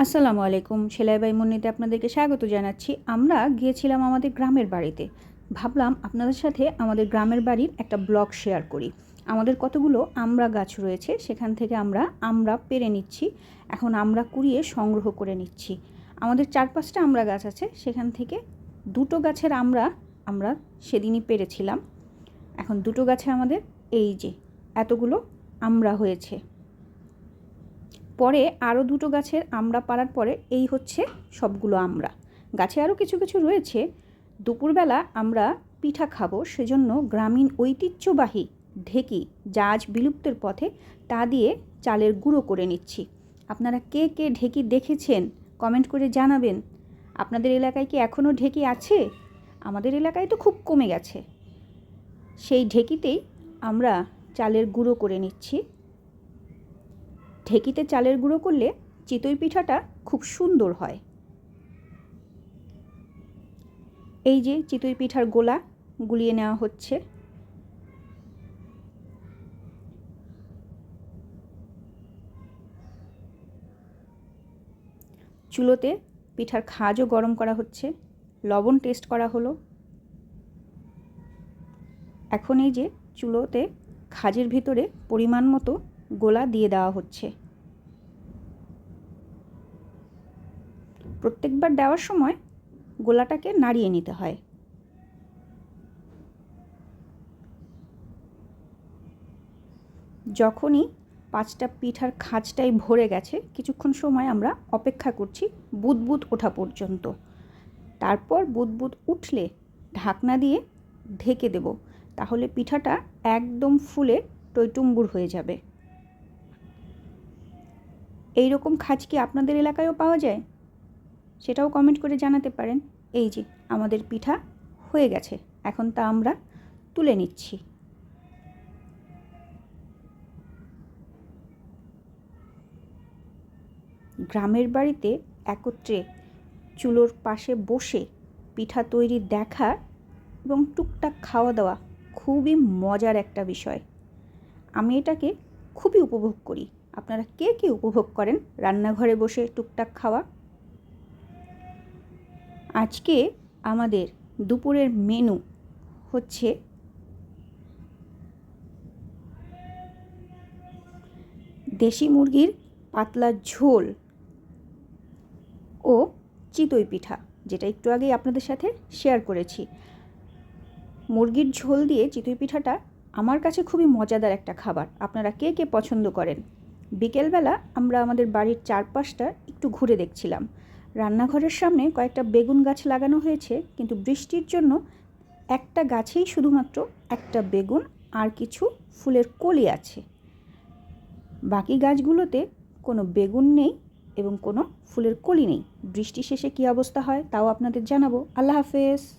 আসসালামু আলাইকুম, সেলাই বাই মুন্নিতে আপনাদেরকে স্বাগত জানাচ্ছি। আমরা গিয়েছিলাম আমাদের গ্রামের বাড়িতে। ভাবলাম আপনাদের সাথে আমাদের গ্রামের বাড়ির একটা ব্লগ শেয়ার করি। আমাদের কতগুলো আমড়া গাছ রয়েছে, সেখান থেকে আমরা আমরা পেরে নিচ্ছি। এখন আমরা কুড়িয়ে সংগ্রহ করে নিচ্ছি। আমাদের চার পাঁচটা আমড়া গাছ আছে, সেখান থেকে দুটো গাছের আমরা আমরা সেদিনই পেরেছিলাম। এখন দুটো গাছে আমাদের এই যে, এতগুলো আমড়া হয়েছে। পরে আরও দুটো গাছের আমড়া পাড়ার পরে এই হচ্ছে সবগুলো আমড়া গাছে আরও কিছু কিছু রয়েছে। দুপুরবেলা আমরা পিঠা খাব, সেজন্য গ্রামীণ ঐতিহ্যবাহী ঢেকি যা আজ বিলুপ্তের পথে, তা দিয়ে চালের গুঁড়ো করে নিচ্ছি। আপনারা কে কে ঢেকি দেখেছেন কমেন্ট করে জানাবেন। আপনাদের এলাকায় কি এখনও ঢেকি আছে? আমাদের এলাকায় তো খুব কমে গেছে। সেই ঢেকিতেই আমরা চালের গুঁড়ো করে নিচ্ছি। ঢেকিতে চালের গুঁড়ো করলে চিতই পিঠাটা খুব সুন্দর হয়। এই যে চিতই পিঠার গোলা গুলিয়ে নেওয়া হচ্ছে। চুলোতে পিঠার খাজও গরম করা হচ্ছে, লবণ টেস্ট করা হলো। এখন এই যে চুলোতে খাজের ভিতরে পরিমাণ মতো গোলা দিয়ে দেওয়া হচ্ছে। প্রত্যেকবার দেওয়ার সময় গোলাটাকে নাড়িয়ে নিতে হয়। যখনই পাঁচটা পিঠার খাঁজটাই ভরে গেছে, কিছুক্ষণ সময় আমরা অপেক্ষা করছি বুদবুদ ওঠা পর্যন্ত। তারপর বুদবুদ উঠলে ঢাকনা দিয়ে ঢেকে দেব, তাহলে পিঠাটা একদম ফুলে টইটুম্বুর হয়ে যাবে। এই রকম খাজ কি আপনাদের এলাকায়ও পাওয়া যায়? সেটাও কমেন্ট করে জানাতে পারেন। এই যে, আমাদের পিঠা হয়ে গেছে। এখন তা আমরা তুলে নিচ্ছি। গ্রামের বাড়িতে একত্রে চুলোর পাশে বসে পিঠা তৈরি দেখা এবং টুকটাক খাওয়া দাওয়া খুবই মজার একটা বিষয়। আমি এটাকে খুবই উপভোগ করি। আপনারা কে কে উপভোগ করেন? রান্নাঘরে বসে টুকটাক খাওয়া? আজকে আমাদের দুপুরের মেনু হচ্ছে দেশি মুরগির পাতলা ঝোল ও চিতই পিঠা, যেটা একটু আগেই আপনাদের সাথে শেয়ার করেছি। মুরগির ঝোল দিয়ে চিতই পিঠাটা আমার কাছে খুবই মজাদার একটা খাবার। আপনারা কে কে পছন্দ করেন? বিকেলবেলা আমরা আমাদের বাড়ির চারপাশটা একটু ঘুরে দেখছিলাম। রান্নাঘরের সামনে কয়েকটা বেগুন গাছ লাগানো হয়েছে, কিন্তু বৃষ্টির জন্য একটা গাছেই শুধুমাত্র একটা বেগুন আর কিছু ফুলের কলি আছে। বাকি গাছগুলোতে কোনো বেগুন নেই এবং কোনো ফুলের কলি নেই। বৃষ্টি শেষে কী অবস্থা হয় তাও আপনাদের জানাব। আল্লাহ হাফেজ।